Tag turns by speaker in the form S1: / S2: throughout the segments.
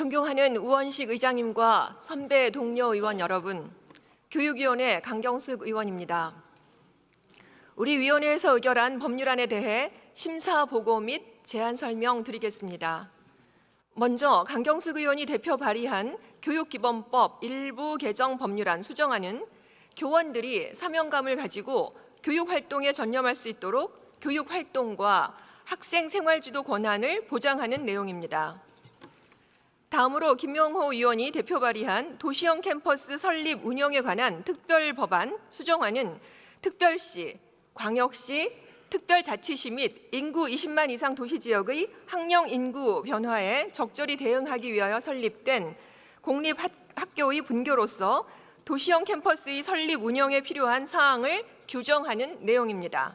S1: 존경하는 우원식 의장님과 선배 동료 의원 여러분, 교육위원회 강경숙 의원입니다. 우리 위원회에서 의결한 법률안에 대해 심사 보고 및 제안 설명 드리겠습니다. 먼저 강경숙 의원이 대표 발의한 교육기본법 일부 개정 법률안 수정안은 교원들이 사명감을 가지고 교육 활동에 전념할 수 있도록 교육 활동과 학생 생활 지도 권한을 보장하는 내용입니다. 다음으로 김명호 의원이 대표 발의한 도시형 캠퍼스 설립 운영에 관한 특별 법안 수정안은 특별시, 광역시, 특별자치시 및 인구 20만 이상 도시 지역의 학령 인구 변화에 적절히 대응하기 위하여 설립된 공립 학- 학교의 분교로서 도시형 캠퍼스의 설립 운영에 필요한 사항을 규정하는 내용입니다.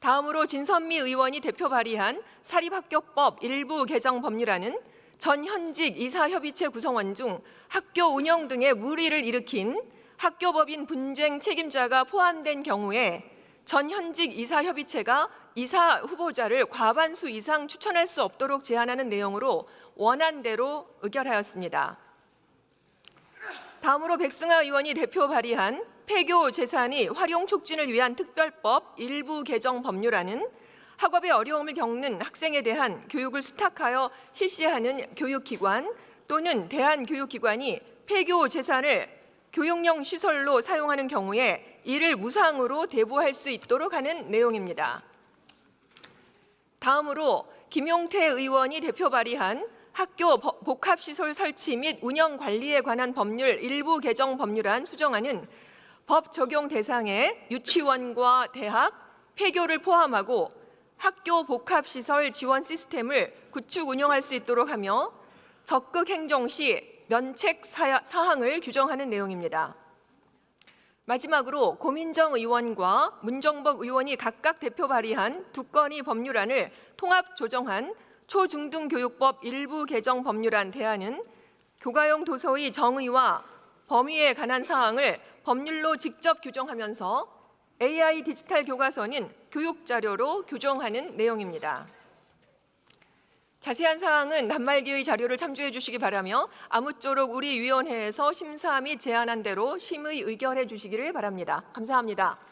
S1: 다음으로 진선미 의원이 대표 발의한 사립학교법 일부 개정 법률안은 전 현직 이사협의체 구성원 중 학교 운영 등의 무리를 일으킨 학교법인 분쟁 책임자가 포함된 경우에 전 현직 이사협의체가 이사 후보자를 과반수 이상 추천할 수 없도록 제한하는 내용으로 원안대로 의결하였습니다. 다음으로 백승하 의원이 대표 발의한 폐교 재산이 활용 촉진을 위한 특별법 일부 개정 법률안은 학업에 어려움을 겪는 학생에 대한 교육을 수탁하여 실시하는 교육기관 또는 대한교육기관이 폐교 재산을 교육용 시설로 사용하는 경우에 이를 무상으로 대부할 수 있도록 하는 내용입니다. 다음으로 김용태 의원이 대표 발의한 학교 버- 복합시설 설치 및 운영 관리에 관한 법률 일부 개정 법률안 수정안은 법 적용 대상에 유치원과 대학, 폐교를 포함하고 학교 복합시설 지원 시스템을 구축 운영할 수 있도록 하며 적극 행정 시 면책 사항을 규정하는 내용입니다. 마지막으로 고민정 의원과 문정복 의원이 각각 대표 발의한 두 건의 법률안을 통합 조정한 초중등교육법 일부 개정 법률안 대안은 교과용 도서의 정의와 범위에 관한 사항을 법률로 직접 규정하면서 AI 디지털 교과서는 교육 자료로 규정하는 내용입니다. 자세한 사항은 단말기의 자료를 참조해 주시기 바라며 아무쪼록 우리 위원회에서 심사 및 제안한 대로 심의 의결해 주시기를 바랍니다. 감사합니다.